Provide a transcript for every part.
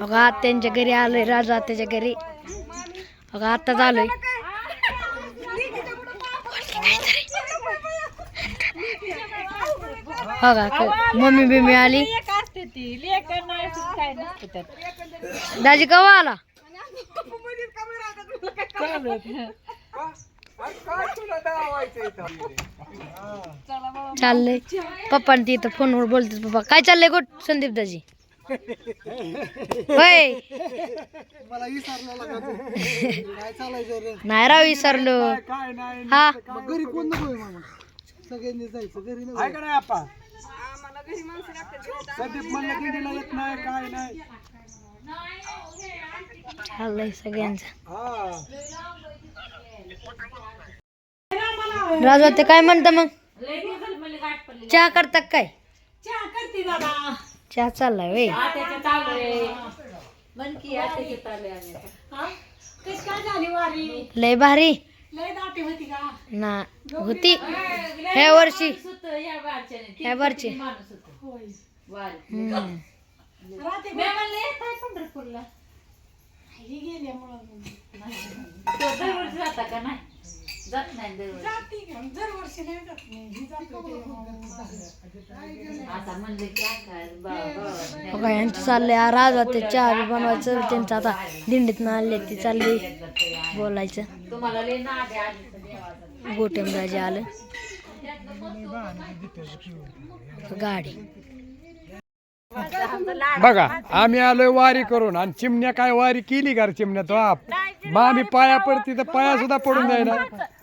अगं आत्यांच्या घरी आलोय राजू आत्याच्या घरी. अगं आत्ताच आलोय हो का मम्मी बिम्मी आली. दाजी कवा आला? चाललंय. पप्पा ती इथं फोनवर बोलतात पप्पा. काय चाललंय गोट संदीप दाजी? होय. मला विसरला लागा तू. काय चालायचं रे नाही राव विसरलो. काय नाही हा. मग घरी कोण नको मामा सगळ्यांनी जायचं घरी नको. आहे का नाही आपा संदीप म्हणलं दिंडीला येत नाही काय नाही. चाललंय सगळ्यांचं. हा. राजू ते काय म्हणता मग? चहा करता का काय? चहा करते बाबा चहा चाललाय वे आत्याच्या चालू आहे. बनकी आत्याच्या चालू आहे आम्ही कशी काय झाली वारी? लय भारी. लय दाटी होती का? ना होती. ह्या वर्षी. सुत या वारच्याने ह्या वर्षी माणूस होत. होय. वारी. हम्म. राहते मी म्हणले काय पंढरपूरला? गेल्यामुळं तो दरवर्षी जाता का नाही? जात नाही दरवर्षी. दरवर्षी नाही जात. ही आता म्हणले काय काय बाबा बघा यांचं चाललंय राजू ते चहा बी बनवायचं त्यांचं आता दिंडीत आले ती चालली. बोलायचं. तुम्हाला लय नाद आहे आधीचं देवाचं. गोटेम राजे आलं. गाडी. बघा आम्ही आलोय वारी करून आणि चिमण्या काय वारी केली का रे चिमण्या तो आप? मग आम्ही पाया पडती तर पाया सुद्धा पडून जाईना.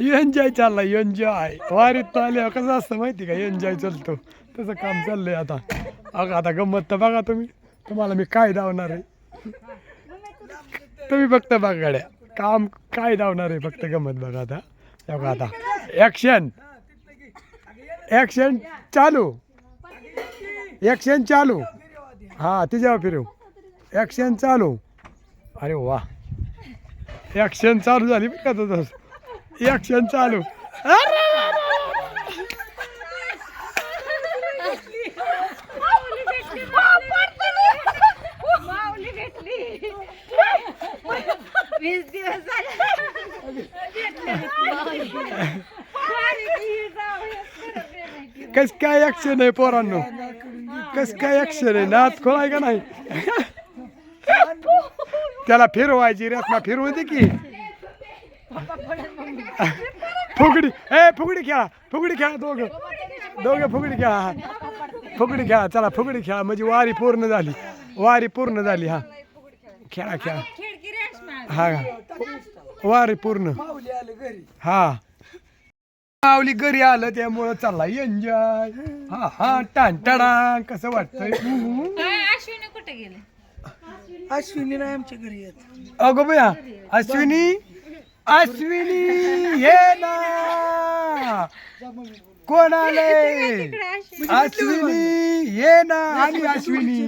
एन्जॉय चाललाय एन्जॉय वारीत आल्यावर कसं असतं माहिती का? एन्जॉय चालतो. तसं काम चाललंय आता. अगं आता गंमत तर बघा तुम्ही. तुम्हाला मी काय धावणार आहे? तुम्ही फक्त बघा गाड्या. काम काय धावणार आहे फक्त गंमत बघा आता. बघा आता. ॲक्शन ॲक्शन चालू. ॲक्शन चालू. हां तिच्यावर फिरू. ॲक्शन चालू. अरे वा. ॲक्शन चालू झाली बरं का तुझं. ॲक्शन चालू. कस काय ॲक्शन आहे पोरांनो? कस काय ॲक्शन आहे? नाच खोलाय का नाही? त्याला फिरवायची रत्ना फिरवू दे की. फुगडी ए फुगडी खेळा फुगडी खेळा दोघं. दोघं फुगडी खेळा फुगडी खेळा चला फुगडी खेळा म्हणजे वारी पूर्ण झाली. वारी पूर्ण झाली हा. खेळा खेळा. हा वारी पूर्ण. हा. माऊली घरी आलं त्यामुळं चला एन्जॉय हा हा टान कसं वाटतंय? कुठे गेले? अश्विनी नाही आमच्या घरी येत. अगो बया अश्विनी अश्विनी ये ना. कोण आले अश्विनी ये ना आणि अश्विनी.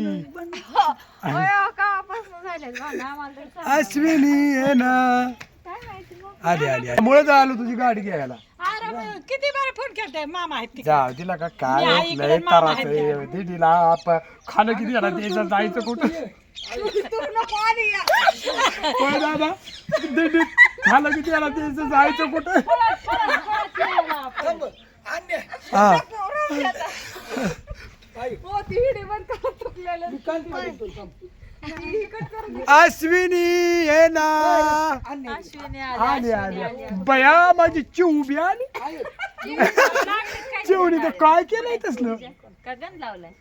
अश्विनी ये ना. आली आली आली. मुळे आलो तुझी गाडी घ्यायला. किती बार फोन केलताय मामा आहेत जा तिला का काय लय त्रास आहे दीदीला आप खाणं किती झालं? त्याचं जायचं कुठं? होय दादा? दीदी खाणं किती झालं त्याचं जायचं कुठं? हा. अश्विनी ये ना. आली आली बया माझी चिवबी आली. चिवणी तर काय केलंय तसलं? गगन लावलाय?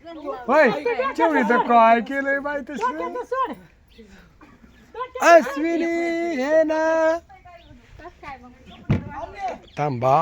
होय चिवणी तर काय केलंय बाय तसलं अश्विनी हे ना. थांबा.